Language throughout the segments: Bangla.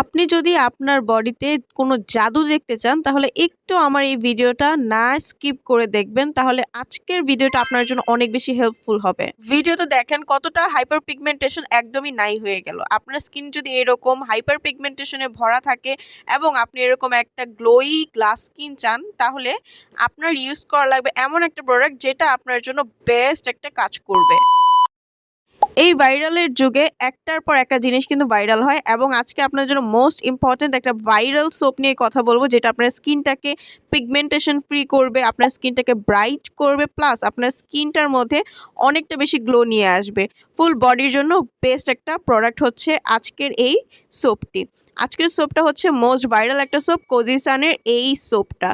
আপনি যদি আপনার বডিতে কোনো জাদু দেখতে চান, তাহলে একটু আমার এই ভিডিওটা না স্কিপ করে দেখবেন, তাহলে আজকের ভিডিওটা আপনার জন্য অনেক বেশি হেল্পফুল হবে। ভিডিওতে দেখেন কতটা হাইপার পিগমেন্টেশন একদমই নাই হয়ে গেল। আপনার স্কিন যদি এরকম হাইপার পিগমেন্টেশনে ভরা থাকে এবং আপনি এরকম একটা গ্লোই গ্লাস স্কিন চান, তাহলে আপনার ইউজ করা লাগবে এমন একটা প্রোডাক্ট যেটা আপনার জন্য বেস্ট একটা কাজ করবে। এই ভাইরালের যুগে একটার পর একটা জিনিস কিন্তু ভাইরাল হয় এবং আজকে আপনার জন্য মোস্ট ইম্পর্ট্যান্ট একটা ভাইরাল সোপ নিয়ে কথা বলব, যেটা আপনার স্কিনটাকে পিগমেন্টেশন ফ্রি করবে, আপনার স্কিনটাকে ব্রাইট করবে প্লাস আপনার স্কিনটার মধ্যে অনেকটা বেশি গ্লো নিয়ে আসবে। ফুল বডির জন্য বেস্ট একটা প্রোডাক্ট হচ্ছে আজকের এই সোপটি আজকের সোপটা হচ্ছে মোস্ট ভাইরাল একটা সোপ কোজিসানের এই সোপটা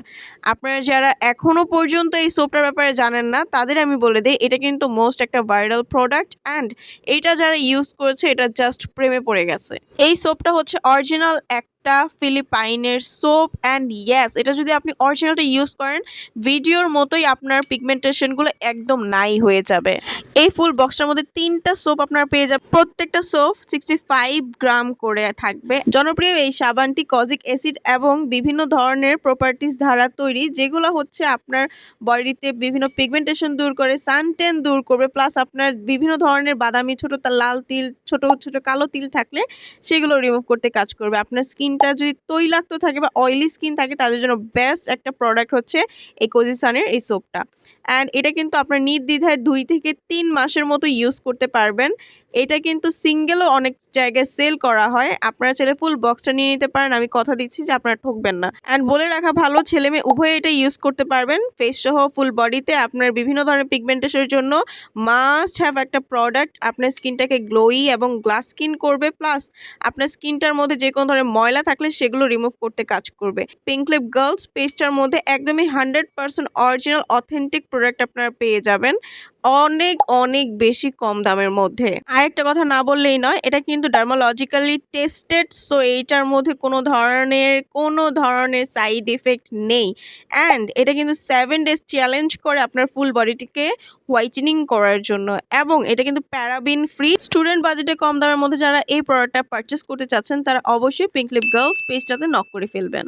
আপনারা যারা এখনও পর্যন্ত এই সোপটার ব্যাপারে জানেন না, তাদের আমি বলে দিই, এটা কিন্তু মোস্ট একটা ভাইরাল প্রোডাক্ট অ্যান্ড এইটা যারা ইউজ করেছে এটা জাস্ট প্রেমে পড়ে গেছে। এই সোপটা হচ্ছে অরিজিনাল একটা ফিলিপাইনের সোপ অ্যান্ড ইয়াস এটা যদি আপনি অরিজিনালটা ইউজ করেন ভিডিওর মতোই আপনার পিগমেন্টেশনগুলো একদম নাই হয়ে যাবে। এই ফুল বক্সটার মধ্যে তিনটা সোপ আপনার পেয়ে যাবেন। প্রত্যেকটা সোপ সিক্সটি ফাইভ গ্রাম করে থাকবে। জনপ্রিয় এই সাবানটি কজিক অ্যাসিড এবং বিভিন্ন ধরনের প্রপার্টিস দ্বারা তৈরি, যেগুলো হচ্ছে আপনার বডিতে বিভিন্ন পিগমেন্টেশন দূর করে সানটেন দূর করবে প্লাস আপনার বিভিন্ন ধরনের বাদামি ছোট লাল তিল, ছোট ছোট কালো তিল থাকলে সেগুলো রিমুভ করতে কাজ করবে। আপনার স্কিনটা যদি তৈলাক্ত থাকে বা অয়েলি স্কিন থাকে, তাদের জন্য বেস্ট একটা প্রোডাক্ট হচ্ছে এই কোজিসানের এই সোপটা অ্যান্ড এটা কিন্তু আপনার নির্দ্বিধায় দুই থেকে তিন মাসের মতো ইউজ করতে পারবেন। এটা কিন্তু সিঙ্গেলও অনেক জায়গায় সেল করা হয়। আপনারা ছেলে ফুল বক্সটা নিয়ে নিতে পারেন। আমি কথা দিচ্ছি যে আপনারা ঠকবেন না। অ্যান্ড বলে রাখা ভালো, ছেলে মেয়ে উভয়ে এটা ইউজ করতে পারবেন। ফেস সহ ফুল বডিতে আপনার বিভিন্ন ধরনের পিগমেন্টেশনের জন্য মাস্ট হ্যাভ একটা প্রোডাক্ট আপনার স্কিনটাকে গ্লোই এবং গ্লাস স্কিন করবে। প্লাস আপনার স্কিনটার মধ্যে যে কোনো ধরনের ময়লা থাকলে সেগুলো রিমুভ করতে কাজ করবে। পিঙ্ক লিপ গার্লস পেজটার মধ্যে একদমই hundred percent original authentic product আপনারা পেয়ে যাবেন। অনেক অনেক বেশি কম দামের মধ্যে। আরেকটা কথা না বললেই নয়, এটা কিন্তু ডার্মোলজিক্যালি টেস্টেড সো এইটার মধ্যে কোনো ধরনের কোনো ধরনের সাইড এফেক্ট নেই। অ্যান্ড এটা কিন্তু সেভেন ডেজ চ্যালেঞ্জ করে আপনার ফুল বডিটিকে হোয়াইটেনিং করার জন্য। এবং এটা কিন্তু প্যারাবিন ফ্রি স্টুডেন্ট বাজেটে কম দামের মধ্যে যারা এই প্রোডাক্টটা পারচেস করতে চাচ্ছেন, তারা অবশ্যই পিঙ্কলিপ গার্লস পেজটাতে নক করে ফেলবেন।